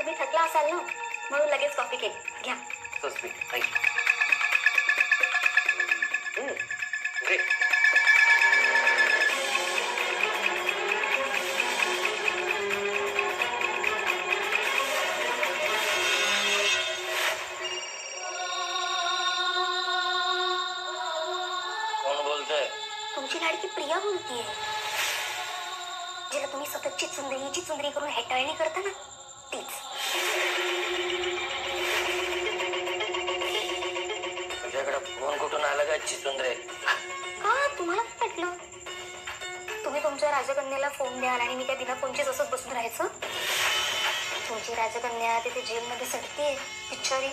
तुम्ही थकला असाल ना म्हणून लगेच कॉफी केली. घ्या. सो स्वीट थँक्यू ग्रेट तुम्ही तुमच्या राजकन्याला फोन द्याल आणि मी त्या बिना फोनचीच असंच बसून राहायचं? तुमची राजकन्या तिथे जेलमध्ये सडतीये बिचारी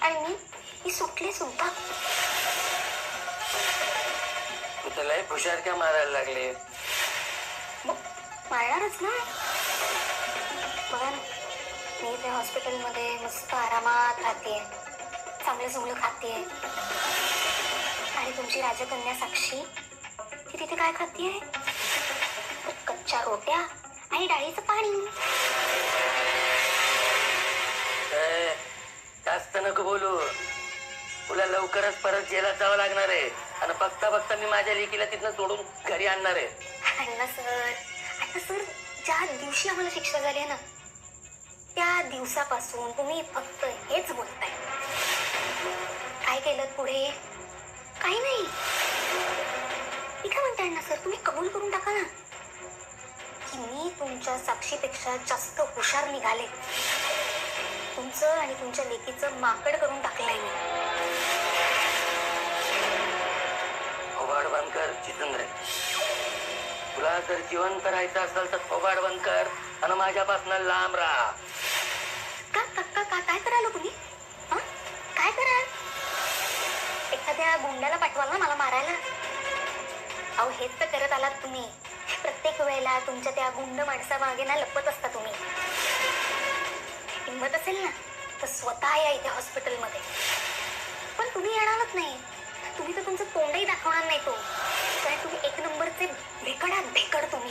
आणि मी मी सुटले सुद्धा. तू त्याला एक हुशार का मारायला लागले? मग मारणारच ना. बघा ना मी इथे हॉस्पिटलमध्ये मस्त आरामात राहते. चांगलं चांगलं खाते. आणि तुमची राजकन्या साक्षी ती तिथे काय खातीये? कच्च्या रोट्या आणि डाळीचं पाणी. ए, जास्त नको बोलू. तुला लवकरच परत जेलात जावं लागणार आहे. आणि बघता बघता मी माझ्या लेकीला तिथनं सोडून घरी आणणार आहे. अण्णा सर आता सर ज्या दिवशी आम्हाला शिक्षा झाली आहे ना त्या दिवसापासून तुम्ही फक्त हेच बोलताय. काय केलं पुढे? काही नाही. मी काय म्हणते अण्णा सर तुम्ही कबूल करून टाका ना. की मी तुमच्या साक्षीपेक्षा जास्त हुशार निघाले. तुमचं आणि तुमच्या लेकीचं माकड करून टाकलंय मी. फोबाड बंद कर चितंद्रे तुला जर जिवंत राहायचं असेल तर फोबाड बंद कर आणि माझ्यापासून लांब राहा. का का काय कराल तुम्ही? हं? काय कराल? एखाद्या गुंडाला पाठवाल ना मला मारायला? अहो हेच तर करत आलात तुम्ही. प्रत्येक वेळेला तुमच्या त्या गुंड माणसामागे ना लपत असता तुम्ही. हिंमत असेल ना तर स्वतः या इथे हॉस्पिटलमध्ये. पण तुम्ही येणारच नाही. तुम्ही तर तुमचं तोंडही दाखवणार नाही तो. कारण तुम्ही एक नंबरचे भेकडा भेकड तुम्ही.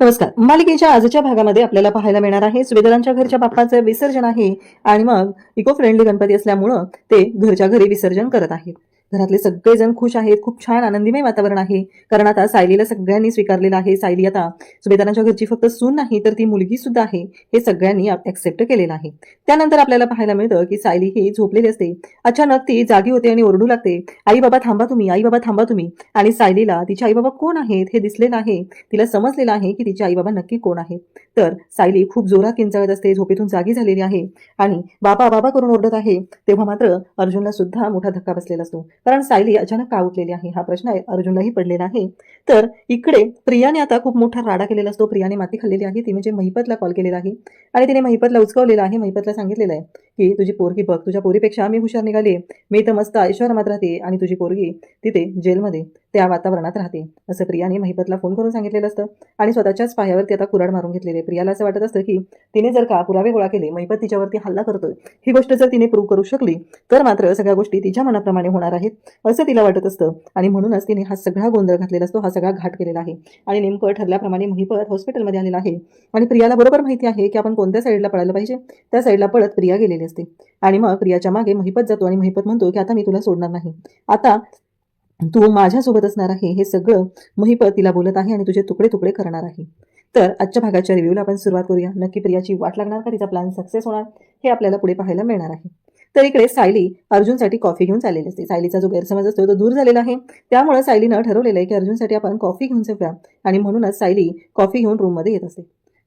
नमस्कार. मालिकेच्या आजच्या भागामध्ये आपल्याला पाहायला मिळणार आहे सुभेदारांच्या घरच्या बाप्पाचं विसर्जन आहे आणि मग इको फ्रेंडली गणपती असल्यामुळं ते घरच्या घरी विसर्जन करत आहेत. घरातले सगळेजण खुश आहेत. खूप छान आनंदीमय वातावरण आहे. कारण आता सायलीला सगळ्यांनी स्वीकारलेलं आहे. सायली आता सुभेदारांच्या घरची फक्त सून नाही तर ती मुलगी सुद्धा आहे. हे सगळ्यांनी ऍक्सेप्ट केलेलं आहे. त्यानंतर आपल्याला पाहायला मिळतं की सायली ही झोपलेली असते. अचानक ती जागी होते आणि ओरडू लागते. आई बाबा थांबा तुम्ही आई बाबा थांबा तुम्ही. आणि सायलीला तिचे आई बाबा कोण आहेत? हे दिसलेलं आहे. तिला समजलेलं आहे की तिचे आई बाबा नक्की कोण आहेत. तर सायली खूप जोरात किंचाळत असते. झोपेतून जागी झालेली आहे. आणि बाबा बाबा करून ओरडत आहे. तेव्हा मात्र अर्जुनला सुद्धा मोठा धक्का बसलेला असतो. कारण सायली अचानक का उठलेली आहे? हा प्रश्न आहे अर्जुनलाही पडलेला आहे. तर इकडे प्रियाने आता खूप मोठा राडा केलेला असतो. प्रियाने माती खाल्लेली आहे. ती म्हणजे महिपतला कॉल केलेला आहे आणि तिने महिपतला उचकवलेला आहे. महिपतला सांगितलेलं आहे की तुझी पोरगी बघ. तुझ्या पोरीपेक्षा मी हुशार निघाली. मी तर मस्त ऐश्वर्यात राहते आणि तुझी पोरगी तिथे जेलमध्ये त्या वातावरणात राहते. असं प्रियाने महिपतला फोन करून सांगितलेलं असतं. आणि स्वतःच्याच पायावरती आता कुराड मारून घेतलेले. प्रियाला असं वाटत असतं की तिने जर का पुरावे गोळा केले महिपत तिच्यावरती हल्ला करतोय ही गोष्ट जर तिने प्रूव्ह करू शकली तर मात्र सगळ्या गोष्टी तिच्या मनाप्रमाणे होणार आहेत असं तिला वाटत असतं. आणि म्हणूनच तिने हा सगळा गोंधळ घातलेला असतो हा सगळा घाट केलेला आहे. आणि नेमकं ठरल्याप्रमाणे महिपत हॉस्पिटलमध्ये आलेला आहे. आणि प्रियाला बरोबर माहिती आहे की आपण कोणत्या साईडला पळायला पाहिजे? त्या साईडला पळत प्रिया गेलेली असते. आणि मग प्रियाच्या मागे महिपत जातो आणि महिपत म्हणतो की आता मी तुला सोडणार नाही. आता तू माझ्यासोबत असणार आहे हे सगळं महिप तिला बोलत आहे आणि तुझे तुकडे तुकडे करणार आहे. तर आजच्या भागाच्या रिव्ह्यूला आपण सुरुवात करूया. नक्की प्रियाची वाट लागणार का? तिचा प्लॅन सक्सेस होणार? हे आपल्याला पुढे पाहायला मिळणार आहे. तर इकडे सायली अर्जुनसाठी कॉफी घेऊन चाललेली असते. सायलीचा जो गैरसमज असतो तो दूर झालेला आहे. त्यामुळे सायलीनं ठरवलेलं आहे की अर्जुनसाठी आपण कॉफी घेऊन जाऊया. आणि म्हणूनच सायली कॉफी घेऊन रूममध्ये येत असते.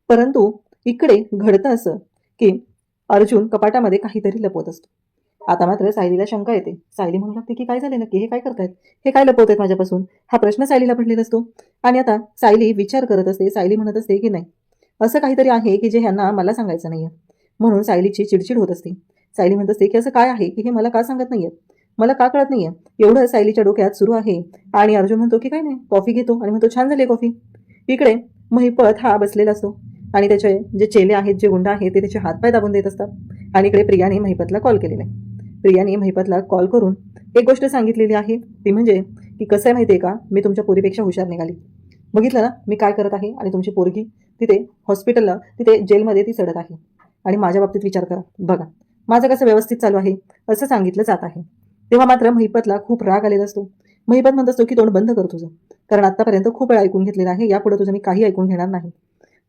परंतु इकडे घडतं असं की अर्जुन कपाटामध्ये काहीतरी लपवत असतो. आता मात्र सायलीला शंका येते. सायली म्हणू लागते की काय झाले नक्की? हे काय करतायत? हे काय लपवत आहेत माझ्यापासून? हा प्रश्न सायलीला पडलेला असतो. आणि आता सायली विचार करत असते. सायली म्हणत असते की नाही. असं काहीतरी आहे की जे ह्यांना मला सांगायचं नाहीये. म्हणून सायलीची चिडचिड होत असते. सायली म्हणत असते की असं काय आहे की हे मला का सांगत नाहीयेत मला का कळत नाहीये? एवढं सायलीच्या डोक्यात सुरू आहे. आणि अर्जुन म्हणतो की काय नाही. कॉफी घेतो. आणि म्हणतो छान झाली कॉफी. इकडे महिपत हा बसलेला असतो. आणि त्याचे जे चेले आहेत जे गुंड आहेत ते त्याचे हातपाय दाबून देत असतात. आणि इकडे प्रियाने महिपतला कॉल केलेला आहे. प्रियाने महिपतला कॉल करून एक गोष्ट सांगितलेली आहे. ती म्हणजे की कसं आहे माहिती आहे का? मी तुमच्या पोरीपेक्षा हुशार निघाली. बघितलं ना? मी काय करत आहे आणि तुमची पोरगी तिथे हॉस्पिटलला तिथे जेलमध्ये ती सडत आहे. आणि माझ्या बाबतीत विचार करा. बघा माझं कसं व्यवस्थित चालू आहे? असं सांगितलं जात आहे. तेव्हा मात्र महिपतला खूप राग आलेला असतो. महिपत म्हणत असतो की तोंड बंद कर तुझं. कारण आत्तापर्यंत खूप वेळा ऐकून घेतलेलं आहे. यापुढे तुझं मी काही ऐकून घेणार नाही.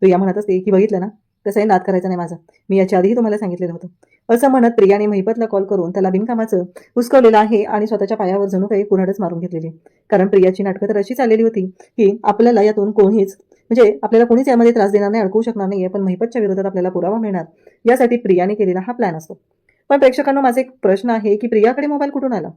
प्रिया म्हणत असते की बघितलं ना? कसं आहे नाद करायचा नाही माझा. मी याच्या आधीही तुम्हाला सांगितलेलं होतं. असं म्हणत प्रियाने महिपतला कॉल करून त्याला बिनकामाचं हुसकवलेलं आहे आणि स्वतःच्या पायावर जणू काही कुऱ्हाडच मारून घेतलेली. कारण प्रियाची नाटकं तर अशी चाललेली होती की आपल्याला यातून कोणीच म्हणजे आपल्याला कोणीच यामध्ये त्रास देणार नाही अडकवू शकणार नाही पण महिपतच्या विरोधात आपल्याला पुरावा मिळणार. यासाठी प्रियाने केलेला हा प्लॅन असतो. पण प्रेक्षकांना माझा एक प्रश्न आहे की प्रियाकडे मोबाईल कुठून आला?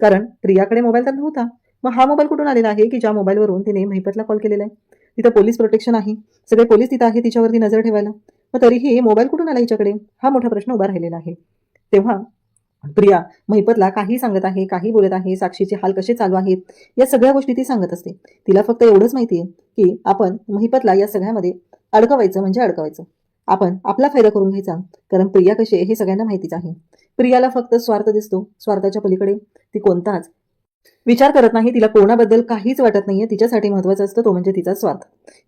कारण प्रियाकडे मोबाईल तर नव्हता. मग हा मोबाईल कुठून आलेला आहे की ज्या मोबाईलवरून तिने महिपतला कॉल केलेला आहे? तिथं पोलीस प्रोटेक्शन आहे. सगळे पोलीस तिथं आहे तिच्यावरती नजर ठेवायला. मग तरीही मोबाईल कुठून आला हिच्याकडे? हा मोठा प्रश्न उभा राहिलेला आहे. तेव्हा प्रिया महिपतला काही सांगत आहे काही बोलत आहे साक्षीचे हाल कसे चालू आहेत या सगळ्या गोष्टी ती सांगत असते. तिला फक्त एवढंच माहिती आहे की आपण महिपतला या सगळ्यामध्ये अडकवायचं म्हणजे अडकवायचं. आपण आपला फायदा करून घ्यायचा कारण प्रिया कशी आहे हे सगळ्यांना माहितीच आहे. प्रियाला फक्त स्वार्थ दिसतो स्वार्थाच्या पलीकडे ती कोणताच विचार करत नाही तिला कोणाबद्दल काहीच वाटत नाहीये तिच्यासाठी महत्वाचं असतं तो म्हणजे तिचा स्वार्थ.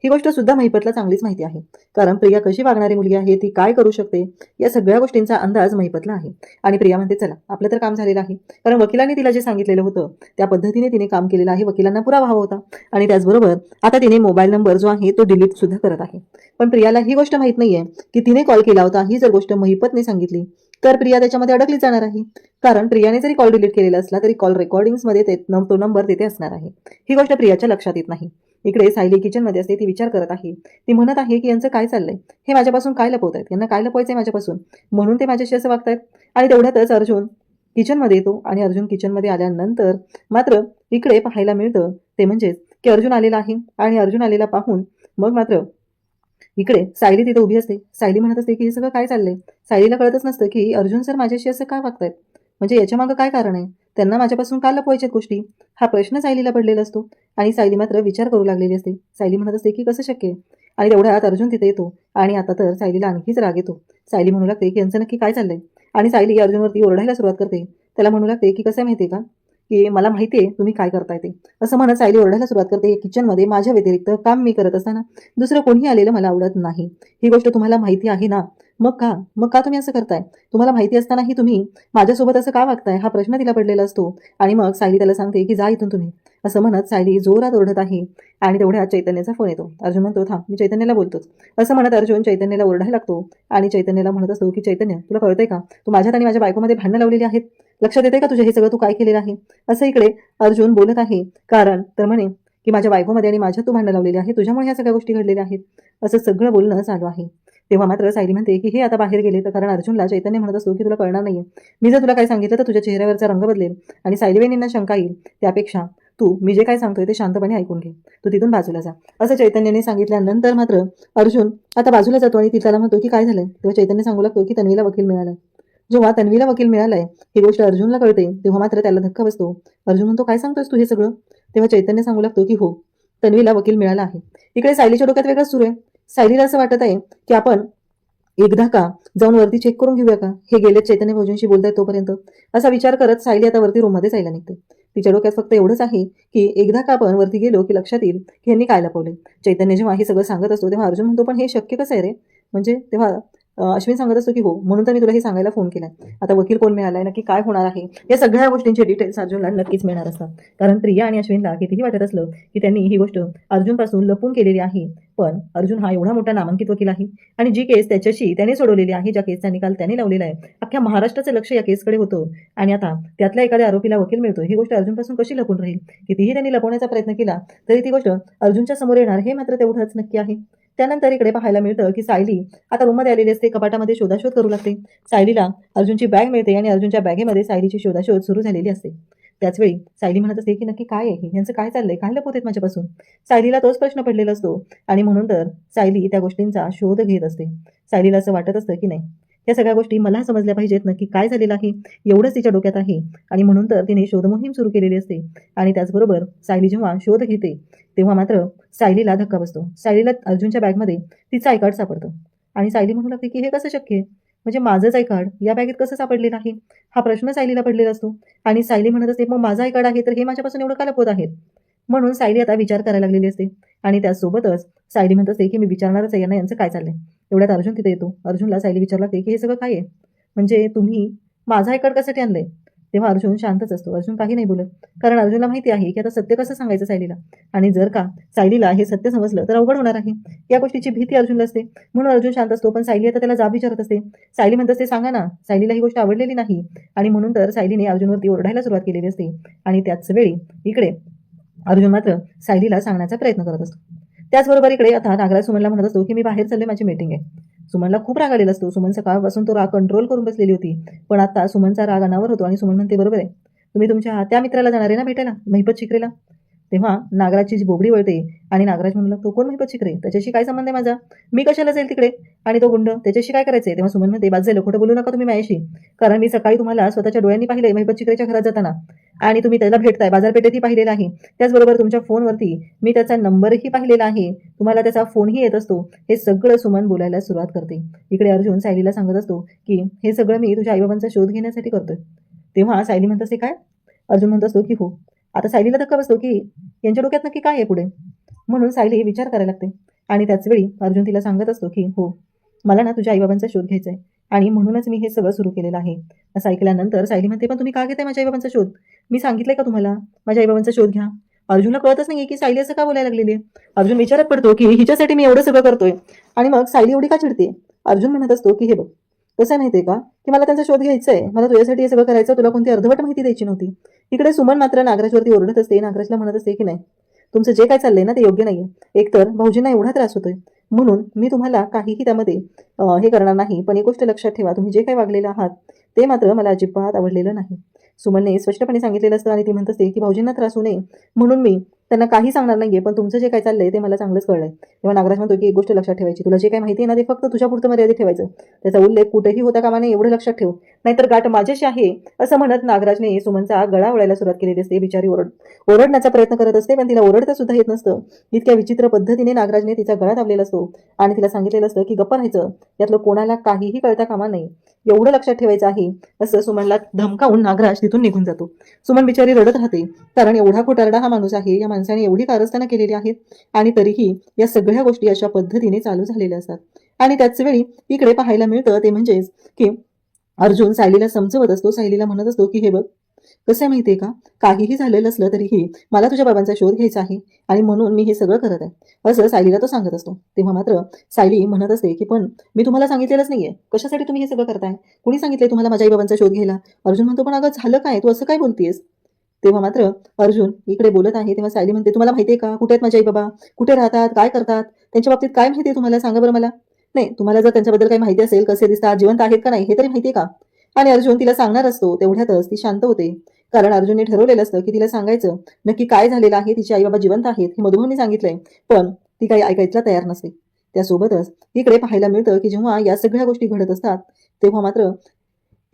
ही गोष्ट सुद्धा महिपतला चांगलीच माहिती आहे. कारण प्रिया कशी वागणारी मुलगी आहे ती काय करू शकते या सगळ्या गोष्टींचा अंदाज महिपतला आहे. आणि प्रिया म्हणते चला आपलं तर काम झालेलं आहे. कारण वकिलांनी तिला जे सांगितलेलं होतं त्या पद्धतीने तिने काम केलेलं आहे वकिलांना पुरावा हवा होता. आणि त्याचबरोबर आता तिने मोबाईल नंबर जो आहे तो डिलीट सुद्धा करत आहे. पण प्रियाला ही गोष्ट माहीत नाहीये की तिने कॉल केला होता ही जर गोष्ट महिपतने सांगितली तर प्रिया त्याच्यामध्ये अडकली जाणार आहे. कारण प्रियाने जरी कॉल डिलीट केलेला असला तरी कॉल रेकॉर्डिंग्समध्ये न- तो नंबर तिथे असणार आहे. ही गोष्ट प्रियाच्या लक्षात येत नाही. इकडे सायली किचनमध्ये असते ती विचार करत आहे. ती म्हणत आहे की यांचं काय चाललंय? हे माझ्यापासून काय लपवत आहेत यांना काय लपवायचंय माझ्यापासून? म्हणून ते माझ्याशी असं वागतायत. आणि तेवढ्यातच अर्जुन किचनमध्ये येतो आणि अर्जुन किचनमध्ये आल्यानंतर मात्र इकडे पाहायला मिळतं ते म्हणजेच की अर्जुन आलेला आहे आणि अर्जुन आलेला पाहून मग मात्र इकडे सायली तिथे उभी असते. सायली म्हणत असते की हे सगळं काय चाललंय? सायलीला कळतच नसतं की अर्जुन सर माझ्याशी असं काय वागतायत? म्हणजे याच्या मागं काय कारण आहे? त्यांना माझ्यापासून का लपवायच्यात गोष्टी? हा प्रश्न सायलीला पडलेला असतो. आणि सायली मात्र विचार करू लागलेली असते. सायली म्हणत असते की कसं शक्य आहे? आणि तेवढ्यात अर्जुन तिथे येतो. आणि आता तर सायलीला आणखीच राग येतो. सायली म्हणू लागते की यांचं नक्की काय चाललंय? आणि सायली अर्जुनवरती ओरडायला सुरुवात करते. त्याला म्हणू लागते की कसं माहिती आहे का? की मला माहिती आहे तुम्ही काय करताय ते. असं म्हणत सायली ओरडायला सुरुवात करते. किचनमध्ये माझ्या व्यतिरिक्त काम मी करत असताना दुसरं कोणीही आलेलं मला आवडत नाही. ही गोष्ट तुम्हाला माहिती आहे ना? मग का? मग का तुम्ही असं करताय? तुम्हाला माहिती असतानाही तुम्ही माझ्यासोबत असं का वागताय? हा प्रश्न तिला पडलेला असतो. आणि मग सायली त्याला सांगते की जा इथून तुम्ही. असं म्हणत सायली जोरात ओरडत आहे आणि तेवढ्या चैतन्याचा फोन येतो. अर्जुन म्हणतो थांब मी चैतन्याला बोलतोच. असं म्हणत अर्जुन चैतन्याला ओरडायला लागतो आणि चैतन्याला म्हणत असतो की चैतन्य तुला कळतंय का? तू माझ्यात आणि माझ्या बायकोमध्ये भांडणं लावलेली आहेत. लक्षात येते का तुझे हे सगळं तू काय केलेलं आहे? असं इकडे अर्जुन बोलत आहे. कारण तर म्हणे की माझ्या बायकोमध्ये आणि माझ्यात तू भांडणं लावलेली आहे. तुझ्यामुळे ह्या सगळ्या गोष्टी घडलेल्या आहेत. असं सगळं बोलणं चालू आहे. तेव्हा मात्र सायली म्हणते की हे आता बाहेर गेले तर कारण अर्जुनला चैतन्य म्हणत असतो की तुला कळणार नाहीये. मी जर तुला काय सांगितलं तर तुझ्या चेहऱ्यावरचा रंग बदलेल आणि सायलीबेनींना शंका येईल. त्यापेक्षा तू मी जे काय सांगतोय ते शांतपणे ऐकून घे. तू तिथून बाजूला जा. असं चैतन्याने सांगितल्यानंतर मात्र अर्जुन आता बाजूला जातो आणि तिथला म्हणतो की काय झालंय? तेव्हा चैतन्य सांगू लागतो की तन्वीला वकील मिळालाय. जेव्हा तन्वीला वकील मिळालाय ही गोष्ट अर्जुनला कळते तेव्हा मात्र त्याला धक्का बसतो. अर्जुन म्हणतो काय सांगतोस तू हे सगळं? तेव्हा चैतन्य सांगू लागतो की हो तन्वीला वकील मिळाला आहे. इकडे सायलीच्या डोक्यात वेगळंच सुरू आहे. सायलीला असं वाटत आहे की आपण एकदा का जाऊन वरती चेक करून घेऊया का? हे गेले चैतन्य भाऊजींशी बोलताय तोपर्यंत. असा विचार करत सायली आता वरती रूममध्ये जायला निघते. तिच्या डोक्यात फक्त एवढंच आहे की एकदा का आपण वरती गेलो की लक्षात येईल की यांनी काय लपवले. चैतन्य जेव्हा हे सगळं सांगत असतो तेव्हा अर्जुन म्हणतो पण हे शक्य कसं आहे रे? म्हणजे तेव्हा अश्विन सांगत असतो की हो म्हणून तर मी तुला हे सांगायला फोन केलाय. आता वकील कोण मिळालाय नक्की काय होणार आहे या सगळ्या गोष्टींचे डिटेल्स अर्जुनला नक्कीच मिळणार असतात. कारण प्रिया आणि अश्विनला कितीही वाटत असलं की त्यांनी ही गोष्ट अर्जुनपासून लपून केलेली आहे. पण अर्जुन हा एवढा मोठा नामांकित वकील आहे. आणि जी केस त्याच्याशी त्याने सोडवलेली आहे ज्या केसचा निकाल त्याने लावलेला आहे अख्ख्या महाराष्ट्राचं लक्ष या केसकडे होतं. आणि आता त्यातल्या एखाद्या आरोपीला वकील मिळतो ही गोष्ट अर्जुनपासून कशी लपून राहील? कितीही त्यांनी लपवण्याचा प्रयत्न केला तरी ती गोष्ट अर्जुनच्या समोर येणार हे मात्र तेवढंच नक्की आहे. त्यानंतर इकडे पाहायला मिळतं की सायली आता रूममध्ये आलेली असते कपाटामध्ये शोधाशोध करू लागते. सायलीला अर्जुनची बॅग मिळते आणि अर्जुनच्या बॅगेमध्ये सायलीची शोधाशोध सुरू झालेली असते. त्याचवेळी सायली म्हणत असते की नक्की काय आहे? यांचं काय चाललंय? काय लपवत माझ्यापासून? सायलीला तोच प्रश्न पडलेला असतो. आणि म्हणून तर सायली त्या गोष्टींचा शोध घेत असते. सायलीला असं वाटत असतं की नाही या सगळ्या गोष्टी मला समजल्या पाहिजेत. नक्की काय झालेलं आहे? एवढंच तिच्या डोक्यात आहे. आणि म्हणून तर तिने शोधमोहीम सुरू केलेली असते. आणि त्याचबरोबर सायली जेव्हा शोध घेते तेव्हा मात्र सायलीला धक्का बसतो. सायलीला अर्जुनच्या बॅगमध्ये तिचा आयकार्ड सापडतं. आणि सायली म्हणू लागते की हे कसं शक्य आहे? म्हणजे माझंच आय कार्ड या बॅगेत कसं सापडलेलं आहे हा प्रश्न सायलीला पडलेला असतो आणि सायली म्हणत असते मग माझा आय कार्ड आहे तर हे माझ्यापासून एवढं का लपवत आहेत? म्हणून सायली आता विचार करायला लागलेली असते. आणि त्यासोबतच सायली म्हणत असते की मी विचारणारच आहे यांना यांचं काय चाललंय? एवढ्यात अर्जुन तिथे येतो. अर्जुनला सायली विचारला की हे सगळं काय आहे? म्हणजे तुम्ही माझा आय कार्ड कशासाठी आणलंय? तेव्हा अर्जुन शांतच असतो. अर्जुन काही नाही बोलत. कारण अर्जुनला माहिती आहे की आता सत्य कसं सांगायचं सायलीला? आणि जर का सायलीला हे सत्य समजलं तर अवघड होणार आहे. या गोष्टीची भीती अर्जुनला असते. म्हणून अर्जुन शांत असतो पण सायली आता त्याला जाब विचारत असते. सायली म्हणत असते सांगा ना सायलीला ही गोष्ट आवडलेली नाही. आणि म्हणून तर सायलीने अर्जुनवरती ओरडायला सुरुवात केलेली असते. आणि त्याच वेळी इकडे अर्जुन मात्र सायलीला सांगण्याचा प्रयत्न करत असतो. त्याचबरोबर इकडे आता नागराज सुमनला म्हणत असतो की मी बाहेर चालले माझी मीटिंग आहे. सुमनला खूप राग आलेला असतो. सुमन सकाळपासून तो राग कंट्रोल करून बसलेली होती. पण आता सुमनचा राग अनावर होतो आणि सुमन म्हणते बरोबर आहे. तुम्ही तुमच्या त्या मित्राला जाणार आहे ना भेटायला? महिपत शिकरेला तेव्हा नागराजची जी बोबडी वळते आणि नागराज म्हणू लागतो कोण महिपत शिकरे त्याच्याशी काय संबंध आहे माझा? मी कशाला जाईल तिकडे? आणि तो गुंड त्याच्याशी काय करायचंय? तेव्हा सुमन म्हणते बाद झालं खोटं बोलू नका तुम्ही माझ्याशी. कारण मी सकाळी तुम्हाला स्वतःच्या डोळ्यांनी पाहिलंय महिपत शिकरेच्या घरात जाताना. आणि तुम्ही त्याला भेटताय बाजारपेठेतही पाहिलेला आहे. त्याचबरोबर तुमच्या फोनवरती मी त्याचा नंबरही पाहिलेला आहे. तुम्हाला त्याचा फोनही येत असतो. हे सगळं सुमन बोलायला सुरुवात करते. इकडे अर्जुन सायलीला सांगत असतो की हे सगळं मी तुझ्या आईबाबांचा शोध घेण्यासाठी करतोय. तेव्हा सायली म्हणत असते काय? अर्जुन म्हणत असतो की हो. आता सायलीला धक्का बसतो की यांच्या डोक्यात नक्की काय आहे पुढे? म्हणून सायली विचार करायला लागते. आणि त्याचवेळी अर्जुन तिला सांगत असतो की हो मला ना तुझ्या आईबाबांचा शोध घ्यायचा आहे आणि म्हणूनच मी हे सगळं सुरू केलेलं आहे. असं ऐकल्यानंतर सायली म्हणते पण तुम्ही का घेताय माझ्या आईबाबांचा शोध? मी सांगितलंय का तुम्हाला? माझ्या आईबाबांचा शोध घ्या. अर्जुनला कळतच नाही की सायली असं का बोलायला लागलेली आहे. अर्जुन विचारात पडतो की हिच्यासाठी मी एवढं सगळं करतोय. आणि मग सायली एवढी का चिडते अर्जुन म्हणत असतो की हे बघ कसं आहे माहितीये का? की मला त्यांचा शोध घ्यायचा आहे मला तुझ्यासाठी हे सगळं करायचं. तुला कोणती अर्धवट माहिती द्यायची नव्हती. इकडे सुमन मात्र नागराजवरती ओरडत असते. नागराजला म्हणत असते की नाही तुमचं जे काय चाललंय ना ते योग्य नाहीये. एकतर भाऊजींना एवढा त्रास होतोय. म्हणून मी तुम्हाला काहीही त्यामध्ये हे करणार नाही. पण एक गोष्ट लक्षात ठेवा. तुम्ही जे काही वागलेलं आहात ते मात्र मला अजिबात आवडलेलं नाही. सुमनने स्पष्टपणे सांगितलेलं असतं आणि ती म्हणत असते की भाऊजींना त्रास होऊ नये. म्हणून मी त्यांना काही सांगणार नाहीये पण तुमचं जे काय चाललंय ते मला चांगलंच कळलंय. तेव्हा नागराज म्हणतो की एक गोष्ट लक्षात ठेवायची. तुला जे काय माहिती आहे ना ते फक्त तुझ्या पुढचं मर्यादित ठेवायचं. त्याचा उल्लेख कुठेही होता कामा नये एवढं लक्षात ठेव. नाहीतर गाठ माझ्याशी आहे असं म्हणत नागराजने सुमनचा गळा ओढायला सुरुवात केलेली असते. बिचारी ओरड ओरडण्याचा प्रयत्न करत असते पण तिला ओरडता सुद्धा येत नसतं. इतक्या विचित्र पद्धतीने नागराजने तिचा गळा दाबलेला असतो आणि तिला सांगितलेलं असतं की गप्प राहायचं. यातलं कोणाला काहीही कळता कामा नाही एवढं लक्षात ठेवायचं आहे असं सुमनला धमकावून नागराज तिथून निघून जातो. सुमन बिचारी रडत राहते कारण एवढा खोटारडा हा माणूस आहे या माणसाने एवढी कारस्थानं केलेली आहेत आणि तरीही या सगळ्या गोष्टी अशा पद्धतीने चालू झालेल्या असतात. आणि त्याच वेळी इकडे पाहायला मिळतं ते म्हणजेच की अर्जुन सायलीला समजवत असतो सायलीला म्हणत असतो की हे बघ कसं आहे माहितीये का? काहीही झालेलं असलं तरीही मला तुझ्या बाबांचा शोध घ्यायचा आहे आणि म्हणून मी हे सगळं करत आहे. असं सायलीला तो सांगत असतो. तेव्हा मात्र सायली म्हणत असते की पण मी तुम्हाला सांगितलेलंच नाहीये. कशासाठी तुम्ही हे सगळं करताय? कुणी सांगितलंय तुम्हाला माझ्या आई बाबांचा शोध घ्यायला? अर्जुन म्हणतो पण अगं झालं काय? तू असं काय बोलतेस तेव्हा मात्र अर्जुन इकडे बोलत आहे तेव्हा सायली म्हणते तुम्हाला माहिती आहे का? कुठे आहेत माझे आई बाबा? कुठे राहतात? काय करतात? त्यांच्या बाबतीत काय माहिती आहे तुम्हाला? सांगा बरं मला. नाही तुम्हाला जर त्यांच्याबद्दल काही माहिती असेल कसे दिसतात? जिवंत आहेत का नाही? हे तरी माहिती आहे का? आणि अर्जुन तिला सांगणार असतो तेवढ्यातच ती शांत होते. कारण अर्जुनने ठरवलेलं असतं की तिला सांगायचं नक्की काय झालेलं आहे? तिचे आई बाबा जिवंत आहेत? हे मधुभाऊनी सांगितलंय. पण ती काही ऐकायला तयार नसते. त्यासोबतच इकडे पाहायला मिळतं की जेव्हा या सगळ्या गोष्टी घडत असतात तेव्हा मात्र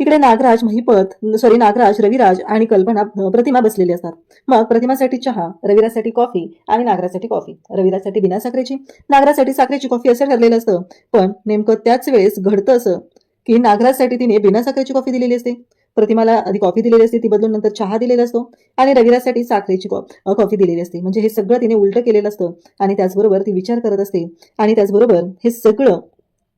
इकडे नागराज महिपत सॉरी नागराज रविराज आणि कल्पना प्रतिमा बसलेली असतात. मग प्रतिमासाठी चहा रविराजसाठी कॉफी आणि नागराजसाठी कॉफी रविराजसाठी बिना साखरेची नागराजसाठी साखरेची कॉफी असं ठरलेलं असतं. पण नेमकं त्याच वेळेस घडतं असं की नागराजसाठी तिने बिना साखरेची कॉफी दिलेली असते. प्रतिमाला आधी कॉफी दिलेली असते ती बदलून नंतर चहा दिलेला असतो आणि रविराजसाठी साखरेची कॉ कॉफी दिलेली असते. म्हणजे हे सगळं तिने उलटं केलेलं असतं आणि त्याचबरोबर ती विचार करत असते आणि त्याचबरोबर हे सगळं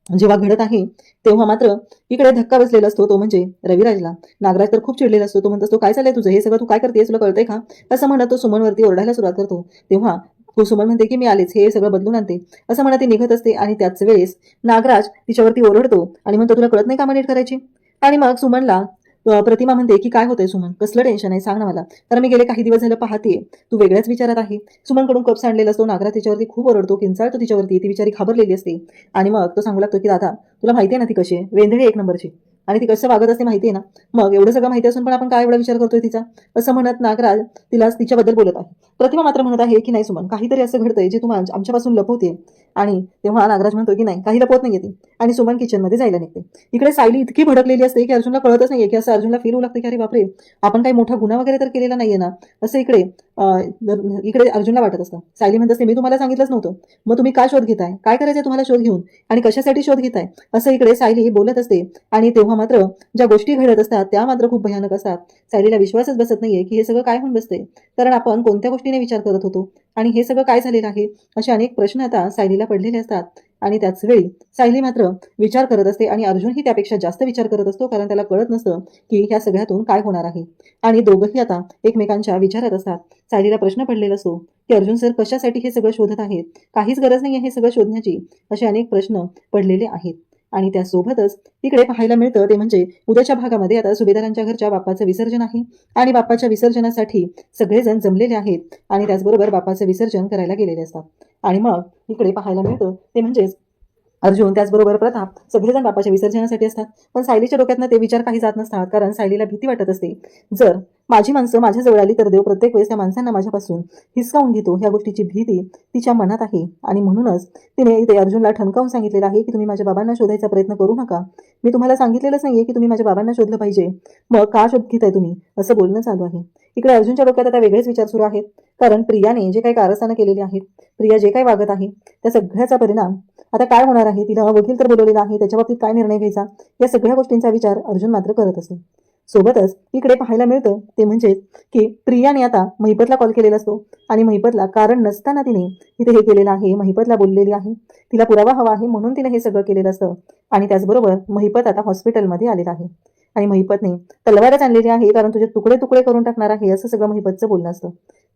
जेव्हा घडत आहे तेव्हा मात्र इकडे धक्का बसलेला असतो तो म्हणजे रविराजला. नागराज तर खूप चिडलेला असतो तो म्हणत असतो काय चाललंय तुझं? हे सगळं तू काय करतेस तुला कळतंय का? असं म्हणत तो सुमनवरती ओरडायला सुरुवात करतो. तेव्हा सुमन म्हणते की मी आलेच हे सगळं बदलून आणते. असं म्हणा ती निघत असते आणि त्याच वेळेस नागराज तिच्यावरती ओरडतो आणि म्हणतो तुला कळत नाही का नीट करायची? आणि मग सुमनला प्रतिमा म्हणते की काय होतंय सुमन? कसलं टेन्शन आहे? सांग ना मला. कारण मी गेले काही दिवस झालं पाहते तू वेगळ्याच विचारात आहे. सुमनकडून कप सांडलेला असतो. नागरा तिच्यावरती खूप ओरडतो. किंचाळतो तिच्यावरती ती बिचारी घाबरलेली असते. आणि मग तो सांगू लागतो की दादा तुला माहिती आहे ना ती कशी वेंधळी एक नंबरची. आणि ती कसं वागत असते माहिती आहे ना? मग एवढं सगळं माहिती असून पण आपण काय एवढा विचार करतोय तिचा? असं म्हणत नागराज तिला तिच्याबद्दल बोलत आहे. प्रतिमा मात्र म्हणत आहे की नाही सुमन काहीतरी असं घडतंय जे तुम्हाला आमच्यापासून लपवते. आणि तेव्हा नागराज म्हणतो की नाही काही लपवत नाही येते आणि सुमन किचनमध्ये जायला निघते. इकडे सायली इतकी भडकलेली असते की अर्जुनला कळतच नाहीये की असं अर्जुनला फील होऊ लागते की अरे बापरे आपण काही मोठा गुन्हा वगैरे तर केलेला नाहीये ना? असं इकडे इकडे अर्जुनला वाटत असतं. सायली म्हणत असते मी तुम्हाला सांगितलंच नव्हतं. मग तुम्ही काय शोध घेताय? काय करायचं तुम्हाला शोध घेऊन? आणि कशासाठी शोध घेताय? असं इकडे सायली बोलत असते. आणि तेव्हा मात्र ज्या गोष्टी घडत असतात त्या मात्र खूप भयानक असतात. सायलीला विश्वासच बसत नाहीये की हे सगळं काय होऊन बसते कारण आपण कोणत्या गोष्टीने विचार करत होतो? आणि हे सगळं काय झालेलं आहे? असे अनेक प्रश्न आता सायलीला पडलेले असतात. आणि त्याच वेळी सायली मात्र विचार करत असते आणि अर्जुनही त्यापेक्षा जास्त विचार करत असतो कारण त्याला कळत नसतं की ह्या सगळ्यातून काय होणार आहे. आणि दोघंही आता एकमेकांच्या विचारात असतात. सायलीला प्रश्न पडलेला असतो की अर्जुन सर कशासाठी हे सगळं शोधत आहेत? काहीच गरज नाही आहे हे सगळं शोधण्याची. असे अनेक प्रश्न पडलेले आहेत. आणि त्यासोबतच इकडे पाहायला मिळतं ते म्हणजे उद्याच्या भागामध्ये आता सुभेदारांच्या घरच्या बाप्पाचं विसर्जन आहे. आणि बाप्पाच्या विसर्जनासाठी सगळेजण जमलेले आहेत आणि त्याचबरोबर बाप्पाचं विसर्जन करायला गेलेले असतात. आणि मग इकडे पाहायला मिळतं ते म्हणजेच अर्जुन त्याचबरोबर प्रताप सगळेजण बापाच्या विसर्जनासाठी असतात. पण सायलीच्या डोक्यातनं ते विचार काही जात नसतात कारण सायलीला भीती वाटत असते. जर माझी माणसं माझ्याजवळ आली तर देव प्रत्येक वेळेस त्या माणसांना माझ्यापासून हिसकावून घेतो ह्या गोष्टीची भीती तिच्या मनात आहे. आणि म्हणूनच तिने इथे अर्जुनला ठणकावून सांगितलेलं आहे की तुम्ही माझ्या बाबांना शोधायचा प्रयत्न करू नका. मी तुम्हाला सांगितलेलंच नाहीये की तुम्ही माझ्या बाबांना शोधलं पाहिजे. मग का शोध घेताय तुम्ही? असं बोलणं चालू आहे. इकडे अर्जुनच्या डोक्यात आता वेगळेच विचार सुरू आहेत. कारण प्रियाने जे काही कारस्थानं केलेली आहेत प्रिया जे काही वागत आहे त्या सगळ्याचा परिणाम आता काय होणार आहे तिला वकील तर बोलवलेला आहे त्याच्या बाबतीत काय निर्णय घ्यायचा या सगळ्या गोष्टींचा विचार अर्जुन मात्र करत असतो. सोबतच इकडे पाहायला मिळतं ते म्हणजे की प्रियाने आता महिपतला कॉल केलेला असतो आणि महिपतला कारण नसताना तिने इथे हे केलेलं आहे महिपतला बोललेली आहे तिला पुरावा हवा आहे म्हणून तिने हे सगळं केलेलं असतं आणि त्याचबरोबर महिपत आता हॉस्पिटलमध्ये आलेला आहे. आणि महिपतने तलवारच आणलेली आहे कारण तुझे तुकडे तुकडे करून टाकणार आहे असं सगळं महिपतचं बोलणं असतं.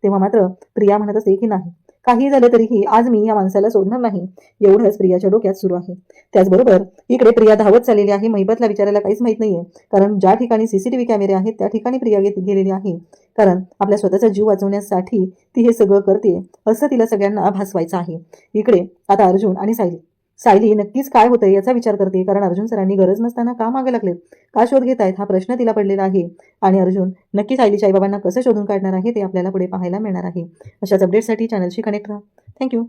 तेव्हा मात्र प्रिया म्हणत असते की नाही. काही झालं तरीही आज मी या माणसाला सोडणार नाही. एवढंच प्रियाच्या डोक्यात सुरू आहे. त्याचबरोबर इकडे प्रिया धावत चाललेली आहे. महिपतला विचारायला काहीच माहीत नाहीये. कारण ज्या ठिकाणी सीसीटीव्ही कॅमेरे आहेत त्या ठिकाणी प्रिया घेत गेलेली आहे. कारण आपल्या स्वतःचा जीव वाचवण्यासाठी ती हे सगळं करते असं तिला सगळ्यांना भासवायचं आहे. इकडे आता अर्जुन आणि सायली. सायली नक्कीच काय होतंय याचा विचार करते. कारण अर्जुन सरांनी गरज नसताना का मागे लागलेत? का शोध घेत आहेत हा प्रश्न तिला पडलेला आहे. आणि अर्जुन नक्की सायलीच्या आईबाबांना कसं शोधून काढणार आहे ते आपल्याला पुढे पाहायला मिळणार आहे. अशाच अपडेटसाठी चॅनलशी कनेक्ट राहा. थँक्यू